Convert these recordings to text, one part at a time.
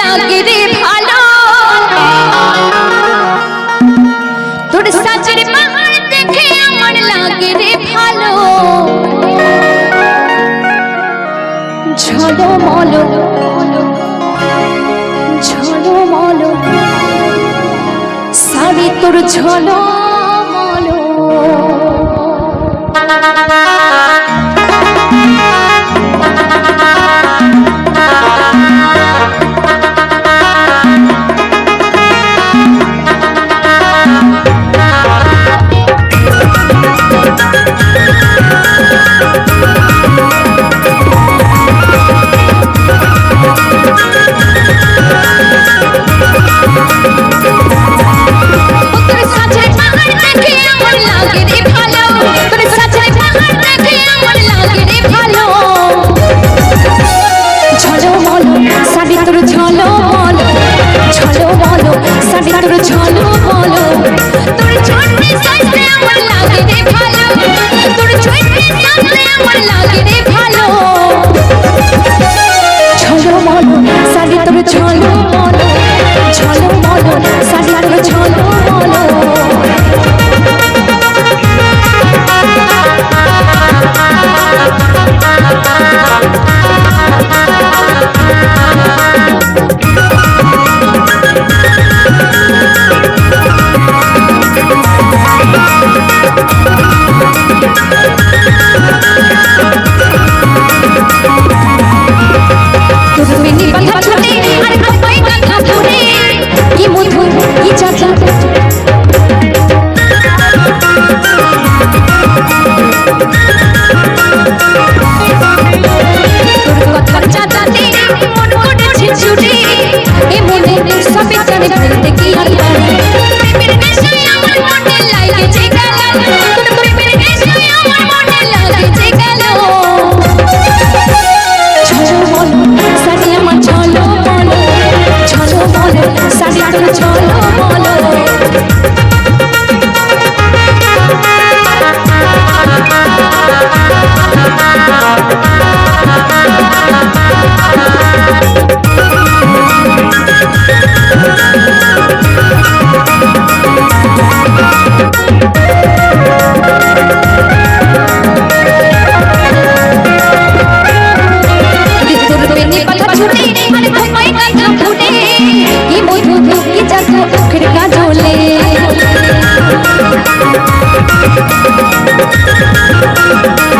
লাগে রে ভালো। তোর সাজের বাহার দেখে আমার লাগে রে ভালো। ঝলো মলো ঝলো মলো সারি তোর ঝলো মলো सासऱ्या म्हणला तिथे खाला तो उखड़ का डोले Thank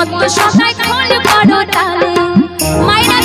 মত সবাই খোল বড় ডালে মায়েরা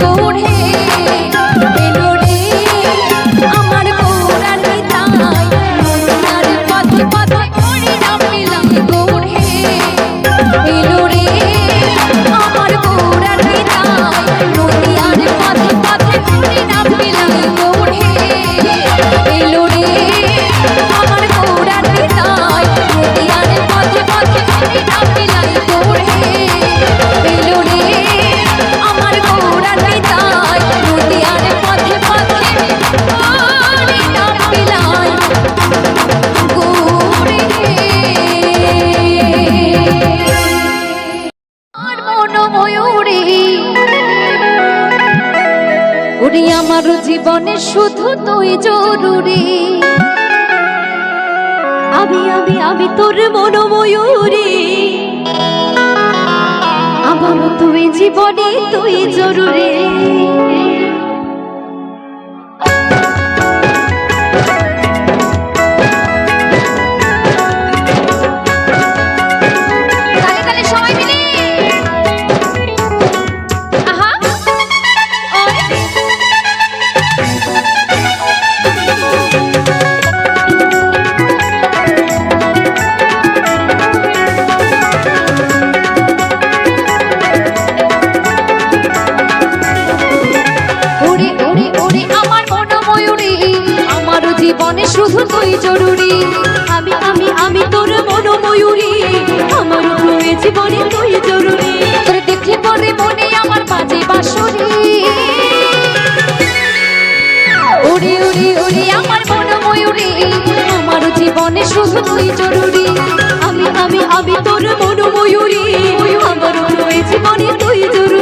พูดให้ জীবনে শুধু তুই জরুরি। আমি আমি আমি তোর মনোময়ূরী। আমার তুই জীবনে তুই জরুরি। ময়ূরী আমার রয়ে জীবনে তুই জরুরি। তোরে দেখলে পরে মনে আমার বাজে বাসুরি উড়ি উড়ি উড়ি, আমার আমার জীবনে শুধু তুই জরুরি। আমি আমি আমি তোর মন ময়ূরী আমার রয়ে জীবনে তুই জরুরি।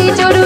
一応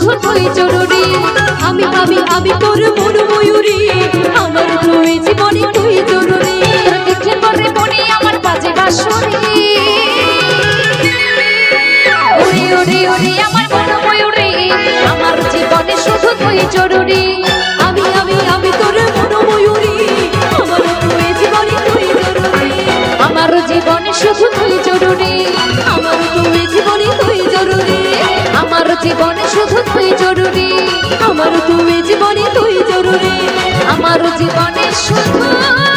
যখন হই জরুরি আমি ভাবি আমি তোর মন ময়ূরী আমার তুই জীবনে তুই জরুরি দেখলে পরে মনে আমার বাজে বাসুরি আমার মন ময়ূরী আমার জীবনে শুধু তুই জরুরি জীবনে শুধু তুই জরুরি। আমারও তুমি জীবনে তুই জরুরি। আমারও জীবনে শুধু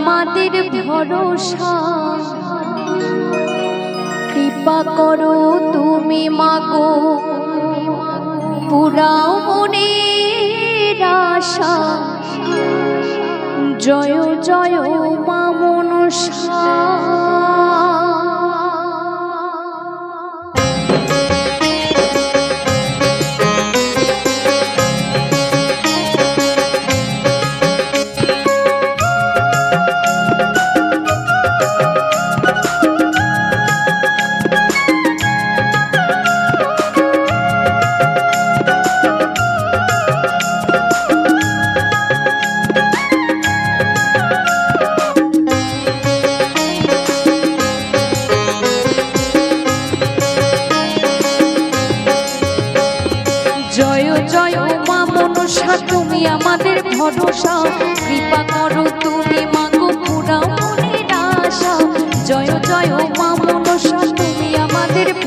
আমাদের ভরসা। কৃপা করো তুমি মাগো পুরা মনে আশা। জয় জয় মা মনসা।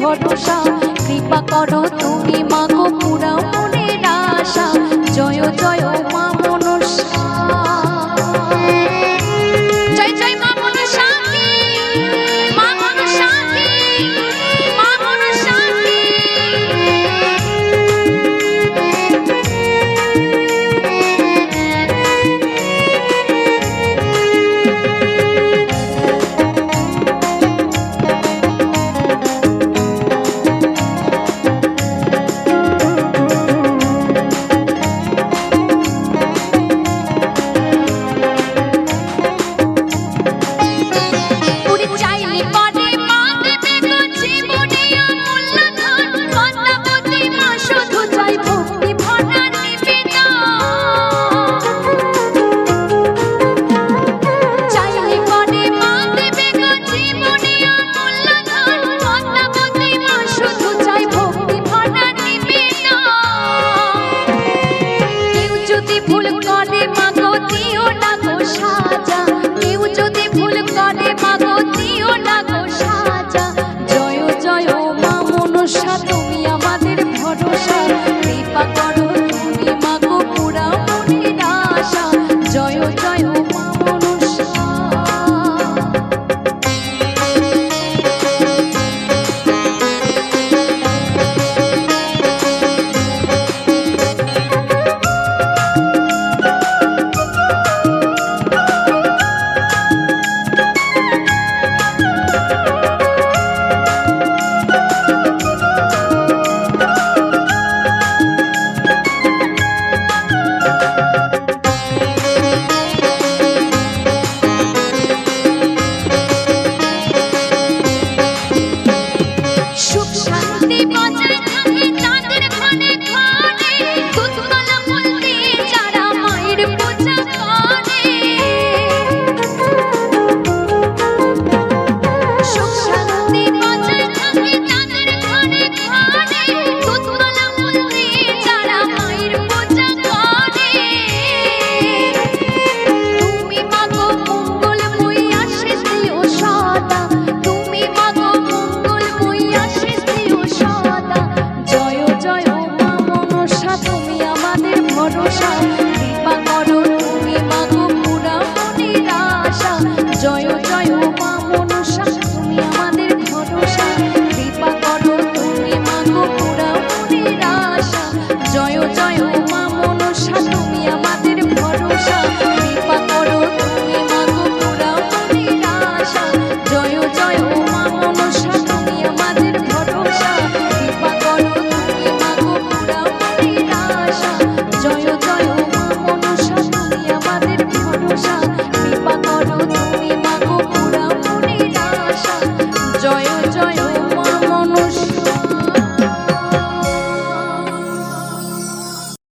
ভরসা কৃপা করো তুমি মাগো পুরা মনের আশা। জয় জয়